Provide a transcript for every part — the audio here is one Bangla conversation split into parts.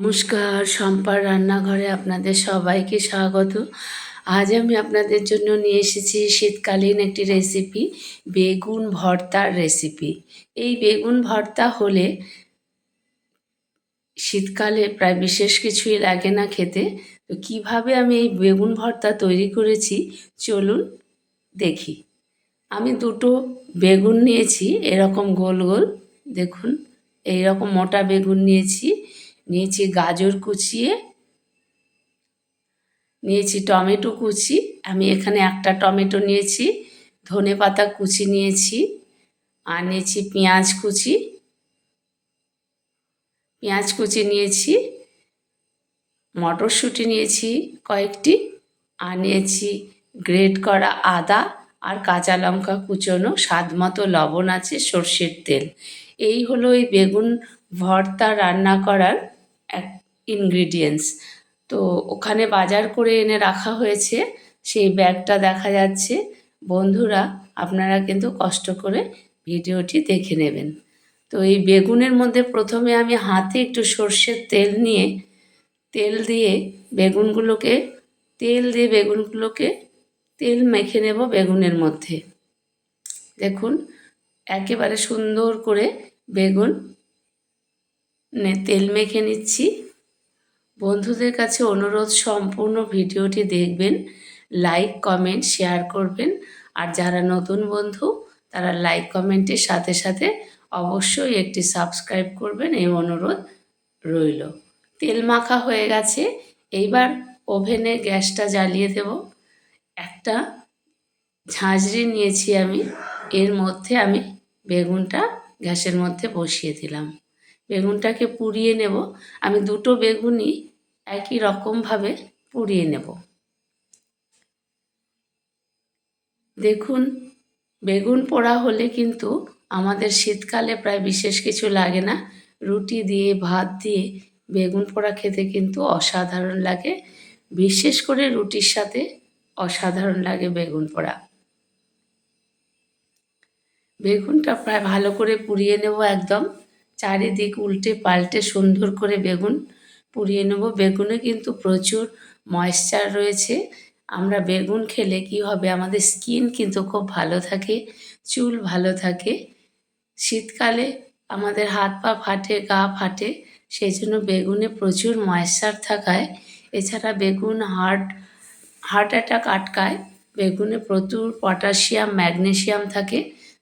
নমস্কার শম্পার রান্নাঘরে আপনাদের সবাইকে স্বাগত। আজ আমি আপনাদের জন্য নিয়ে এসেছি শীতকালীন একটি রেসিপি বেগুন ভর্তার রেসিপি এই বেগুন ভর্তা হলে শীতকালে প্রায় বিশেষ কিছুই লাগে না খেতে। তো কীভাবে আমি এই বেগুন ভর্তা তৈরি করেছি, চলুন দেখি। আমি দুটো বেগুন নিয়েছি, এরকম গোল গোল, দেখুন এই রকম মোটা বেগুন নিয়েছি। নিয়েছি গাজর কুচিয়ে নিয়েছি টমেটো কুচি, আমি এখানে একটা টমেটো নিয়েছি, ধনে পাতা কুচি নিয়েছি, আর নিয়েছি পেঁয়াজ কুচি পেঁয়াজ কুচি নিয়েছি, মটরশুঁটি নিয়েছি কয়েকটি, আর নিয়েছি গ্রেট করা আদা আর কাঁচা লঙ্কা কুচোনো স্বাদ মতো লবণ আছে সর্ষের তেল। এই হলো এই বেগুন ভর্তা রান্না করার ইনগ্রিডিয়েন্টস তো ওখানে বাজার করে এনে রাখা হয়েছে, সেই ব্যাগটা দেখা যাচ্ছে। বন্ধুরা, আপনারা কিন্তু কষ্ট করে ভিডিওটি দেখে নেবেন। তো এই বেগুনের মধ্যে প্রথমে আমি হাতে একটু সর্ষের তেল নিয়ে, তেল দিয়ে বেগুনগুলোকে, তেল দিয়ে বেগুনগুলোকে তেল মেখে নেব বেগুনের মধ্যে। দেখুন, একেবারে সুন্দর করে বেগুন তেল মেখে নিচ্ছি। বন্ধুদের কাছে অনুরোধ, সম্পূর্ণ ভিডিওটি দেখবেন, লাইক, কমেন্ট, শেয়ার করবেন। আর যারা নতুন বন্ধু, তারা লাইক, কমেন্টের সাথে সাথে অবশ্যই একটি সাবস্ক্রাইব করবেন, এই অনুরোধ রইল। তেল মাখা হয়ে গেছে, এইবার ওভেনে গ্যাসটা জ্বালিয়ে দেব। একটা ঝাঁঝরি নিয়েছি আমি, এর মধ্যে আমি বেগুনটা গ্যাসের মধ্যে বসিয়ে দিলাম। বেগুনটাকে পুড়িয়ে নেব। আমি দুটো বেগুনই একই রকমভাবে পুড়িয়ে নেব। দেখুন, বেগুন পোড়া হলে কিন্তু আমাদের শীতকালে প্রায় বিশেষ কিছু লাগে না। রুটি দিয়ে, ভাত দিয়ে বেগুন পোড়া খেতে কিন্তু অসাধারণ লাগে। বিশেষ করে রুটির সাথে অসাধারণ লাগে বেগুন পোড়া। বেগুনটা প্রায় ভালো করে পুড়িয়ে নেব একদম। চারিদিক উল্টে পাল্টে সুন্দর করে বেগুন পুড়িয়ে নেব। বেগুনে কিন্তু প্রচুর ময়েশ্চার রয়েছে। আমরা বেগুন খেলে কি হবে? আমাদের স্কিন কিন্তু খুব ভালো থাকে, চুল ভালো থাকে। শীতকালে আমাদের হাত পা ফাটে, গা ফাটে, সেই জন্য বেগুনে প্রচুর ময়েশ্চার থাকায়। এছাড়া বেগুন হার্ট হার্ট অ্যাটাক আটকায়। বেগুনে প্রচুর পটাশিয়াম ম্যাগনেশিয়াম থাকে,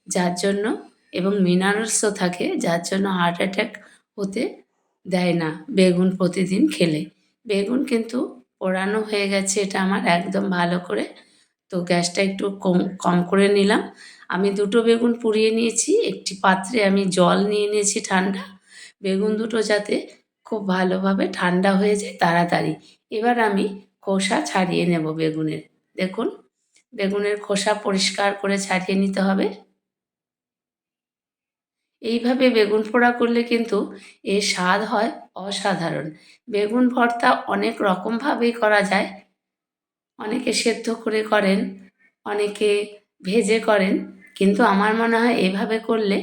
যার জন্য এবং মিনারেলসও থাকে, যার জন্য হার্ট অ্যাটাক হতে দেয় না। বেগুন প্রতিদিন খেলে। বেগুন কিন্তু পোড়ানো হয়ে গেছে, এটা আমার একদম ভালো করে। তো গ্যাসটা একটু কম কম করে নিলাম। আমি দুটো বেগুন পুড়িয়ে নিয়েছি, একটি পাত্রে আমি জল নিয়ে নিয়েছি ঠান্ডা। বেগুন দুটো যাতে খুব ভালোভাবে ঠান্ডা হয়ে যায় তাড়াতাড়ি। এবার আমি খোসা ছাড়িয়ে নেব বেগুনের। দেখুন, বেগুনের খোসা পরিষ্কার করে ছাড়িয়ে নিতে হবে। এইভাবে বেগুন পোড়া করলে কিন্তু এর স্বাদ হয় অসাধারণ। বেগুন ভর্তা অনেক রকমভাবেই করা যায়। অনেকে সেদ্ধ করে করেন, অনেকে ভেজে করেন, কিন্তু আমার মনে হয় এভাবে করলে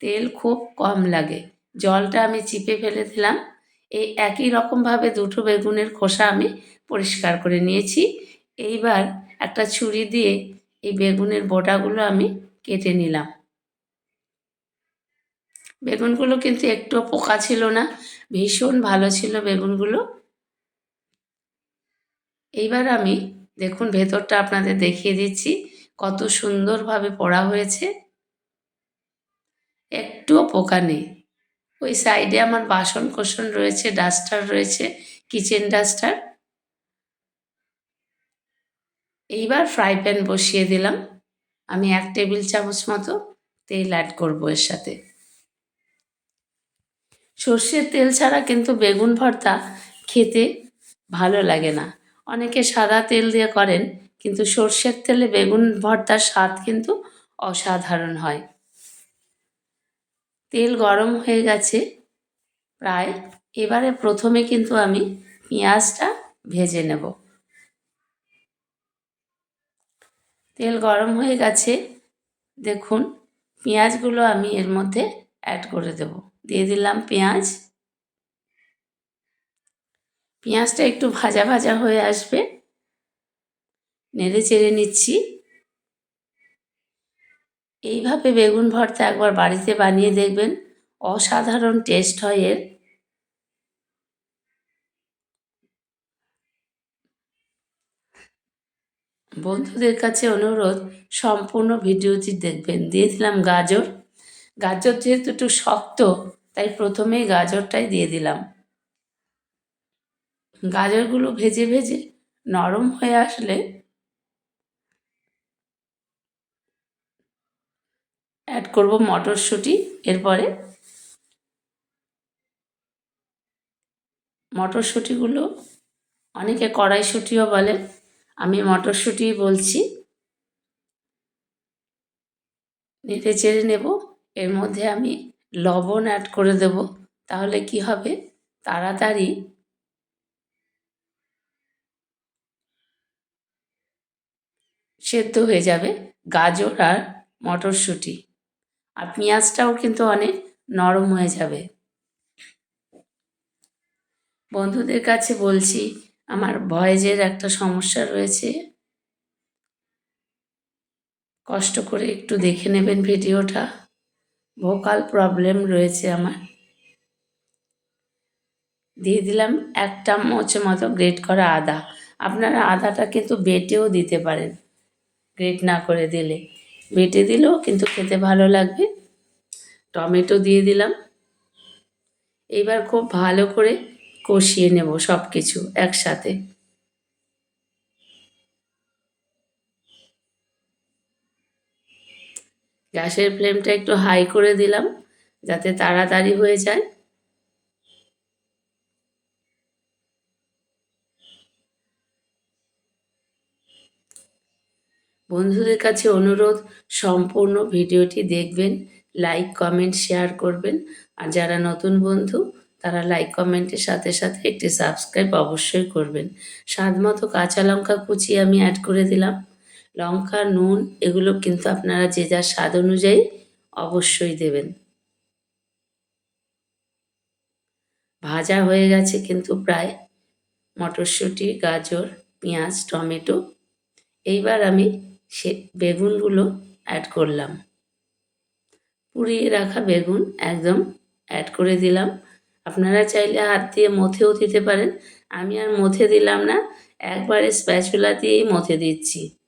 তেল খুব কম লাগে। জলটা আমি চিপে ফেলে দিলাম। এই একই রকমভাবে দুটো বেগুনের খোসা আমি পরিষ্কার করে নিয়েছি। এইবার একটা ছুরি দিয়ে এই বেগুনের বোটাগুলো আমি কেটে নিলাম। বেগুনগুলো কিন্তু একটুও পোকা ছিল না, ভীষণ ভালো ছিল বেগুনগুলো। এইবার আমি দেখুন ভেতরটা আপনাদের দেখিয়ে দিচ্ছি, কত সুন্দরভাবে পড়া হয়েছে। একটুও পোকা নেই। ওই সাইডে আমার বাসন কোসন রয়েছে, ডাস্টার রয়েছে, কিচেন ডাস্টার। এইবার ফ্রাই প্যান বসিয়ে দিলাম। আমি এক টেবিল চামচ মতো তেল অ্যাড করব এর সাথে। সর্ষের তেল ছাড়া কিন্তু বেগুন ভর্তা খেতে ভালো লাগে না। অনেকে সাদা তেল দিয়ে করেন, কিন্তু সর্ষের তেলে বেগুন ভর্তার স্বাদ কিন্তু অসাধারণ হয়। তেল গরম হয়ে গেছে প্রায়। এবারে প্রথমে কিন্তু আমি পেঁয়াজটা ভেজে নেব। তেল গরম হয়ে গেছে, দেখুন, পেঁয়াজগুলো আমি এর মধ্যে অ্যাড করে দেব। দিয়ে দিলাম পেঁয়াজ। পেঁয়াজটা একটু ভাজা ভাজা হয়ে আসবে। নেড়ে চেড়ে নিচ্ছি। এইভাবে বেগুন ভর্তা একবার বাড়িতে বানিয়ে দেখবেন, অসাধারণ টেস্ট হয় এর। বন্ধুদের কাছে অনুরোধ, সম্পূর্ণ ভিডিওটি দেখবেন। দিয়ে দিলাম গাজর। গাজর যেহেতু একটু শক্ত, তাই প্রথমেই গাজরটাই দিয়ে দিলাম। গাজরগুলো ভেজে ভেজে নরম হয়ে আসলে অ্যাড করব মটরশুঁটি, এরপরে মটরশুঁটিগুলো অনেকে কড়াইশুঁটিও বলে, আমি মটরশুঁটি বলছি। নেড়ে চেড়ে নেব। এর মধ্যে আমি লবণ অ্যাড করে দেব। তাহলে কি হবে? তাড়াতাড়ি সেদ্ধ হয়ে যাবে গাজর আর মটরশুঁটি। আর পেঁয়াজটাও কিন্তু অনেক নরম হয়ে যাবে। বন্ধুদের কাছে বলছি, আমার ভয়েজের একটা সমস্যা রয়েছে। কষ্ট করে একটু দেখে নেবেন ভিডিওটা। ভোকাল প্রবলেম রয়েছে আমার। দিয়ে দিলাম এক চামচ মতো গ্রেট করা আদা। আপনারা আদাটা কিন্তু বেটেও দিতে পারেন, গ্রেট না করে দিলে। বেটে দিলেও কিন্তু খেতে ভালো লাগবে। টমেটো দিয়ে দিলাম। এইবার খুব ভালো করে কষিয়ে নেব সব কিছু একসাথে। গ্যাসের ফ্লেমটা একটু হাই করে দিলাম, যাতে তাড়াতাড়ি হয়ে যায়। বন্ধুদের কাছে অনুরোধ, সম্পূর্ণ ভিডিওটি দেখবেন, লাইক, কমেন্ট, শেয়ার করবেন। আর যারা নতুন বন্ধু, তারা লাইক, কমেন্টের সাথে সাথে একটি সাবস্ক্রাইব অবশ্যই করবেন। স্বাদ মতো কাঁচা লঙ্কা কুচি আমি অ্যাড করে দিলাম। লঙ্কা, নুন, এগুলো কিন্তু আপনারা যে যার স্বাদ অনুযায়ী অবশ্যই দেবেন। ভাজা হয়ে গেছে কিন্তু প্রায় মটরশুঁটি, গাজর, পেঁয়াজ, টমেটো। এইবার আমি সে বেগুনগুলো অ্যাড করলাম। পুড়িয়ে রাখা বেগুন একদম অ্যাড করে দিলাম। আপনারা চাইলে হাত দিয়ে মথেও দিতে পারেন। আমি আর মথে দিলাম না, একবারে স্প্যাচুলা দিয়েই মথে দিচ্ছি।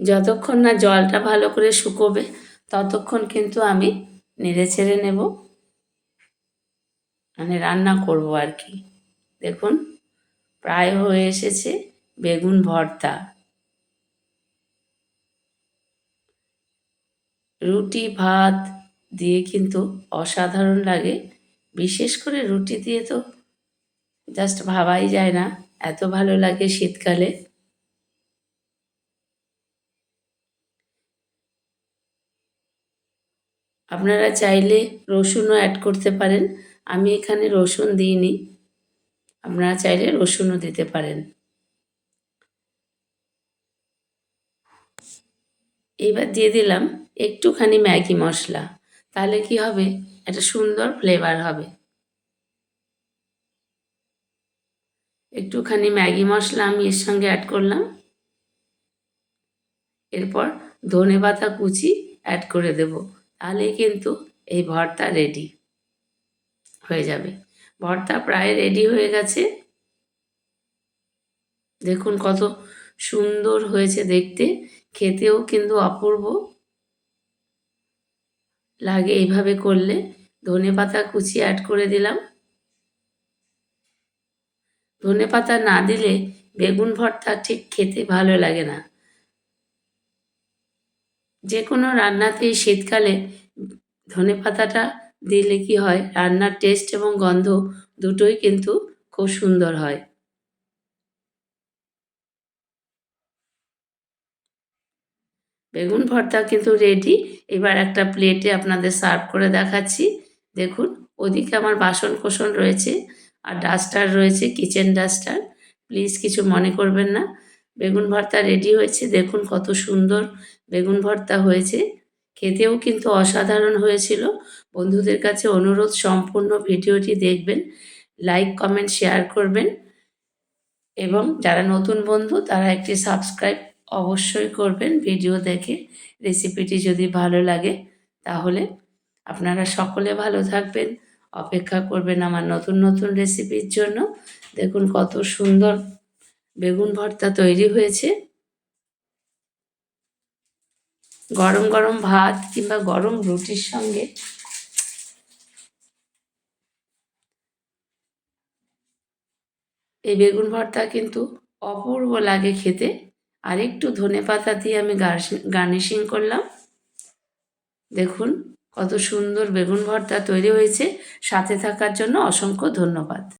যতক্ষণ না জলটা ভালো করে শুকোবে, ততক্ষণ কিন্তু আমি নেড়ে ছেড়ে নেব। মানে রান্না করব আর কি। দেখুন, প্রায় হয়ে এসেছে বেগুন ভর্তা। রুটি, ভাত দিয়ে কিন্তু অসাধারণ লাগে। বিশেষ করে রুটি দিয়ে তো জাস্ট ভাবাই যায় না, এত ভালো লাগে শীতকালে। আপনারা চাইলে রসুনও অ্যাড করতে পারেন। আমি এখানে রসুন দিইনি। আপনারা চাইলে রসুনও দিতে পারেন। এবার দিয়ে দিলাম একটুখানি ম্যাগি মশলা। তাহলে কি হবে? একটা সুন্দর ফ্লেভার হবে। একটুখানি ম্যাগি মশলা আমি এর সঙ্গে অ্যাড করলাম। এরপর ধনে পাতা কুচি অ্যাড করে দেব। তাহলে কিন্তু এই ভর্তা রেডি হয়ে যাবে। ভর্তা প্রায় রেডি হয়ে গেছে। দেখুন কত সুন্দর হয়েছে দেখতে। খেতেও কিন্তু অপূর্ব। লাগে এইভাবে করলে। ধনে পাতা কুচি অ্যাড করে দিলাম। ধনে পাতা না দিলে বেগুন ভর্তা ঠিক খেতে ভালো লাগে না। যে কোনো রান্নাতেই শীতকালে ধনে পাতাটা দিলে কি হয়? রান্নার টেস্ট এবং গন্ধ দুটোই কিন্তু খুব সুন্দর হয়। বেগুন ভর্তা কিন্তু রেডি এবার একটা প্লেটে আপনাদের সার্ভ করে দেখাচ্ছি। দেখুন, ওদিকে আমার বাসন কোসন রয়েছে আর ডাস্টার রয়েছে কিচেন ডাস্টার। প্লিজ কিছু মনে করবেন না। বেগুন ভর্তা রেডি হয়েছে। দেখুন কত সুন্দর বেগুন ভর্তা হয়েছে। খেতেও কিন্তু অসাধারণ হয়েছিল। বন্ধুদের কাছে অনুরোধ, সম্পূর্ণ ভিডিওটি দেখবেন, লাইক, কমেন্ট, শেয়ার করবেন এবং যারা নতুন বন্ধু, তারা একটি সাবস্ক্রাইব অবশ্যই করবেন ভিডিও দেখে। রেসিপিটি যদি ভালো লাগে, তাহলে আপনারা সকলে ভালো থাকবেন, অপেক্ষা করবেন আমার নতুন নতুন রেসিপির জন্য। দেখুন কত সুন্দর বেগুন ভর্তা তৈরি হয়েছে। গরম গরম ভাত কিংবা গরম রুটির সঙ্গে এই বেগুন ভর্তা কিন্তু অপূর্ব লাগে খেতে। আর একটু ধনে পাতা দিয়ে আমি গার্নিশিং করলাম। দেখুন কত সুন্দর বেগুন ভর্তা তৈরি হয়েছে। সাথে থাকার জন্য অসংখ্য ধন্যবাদ।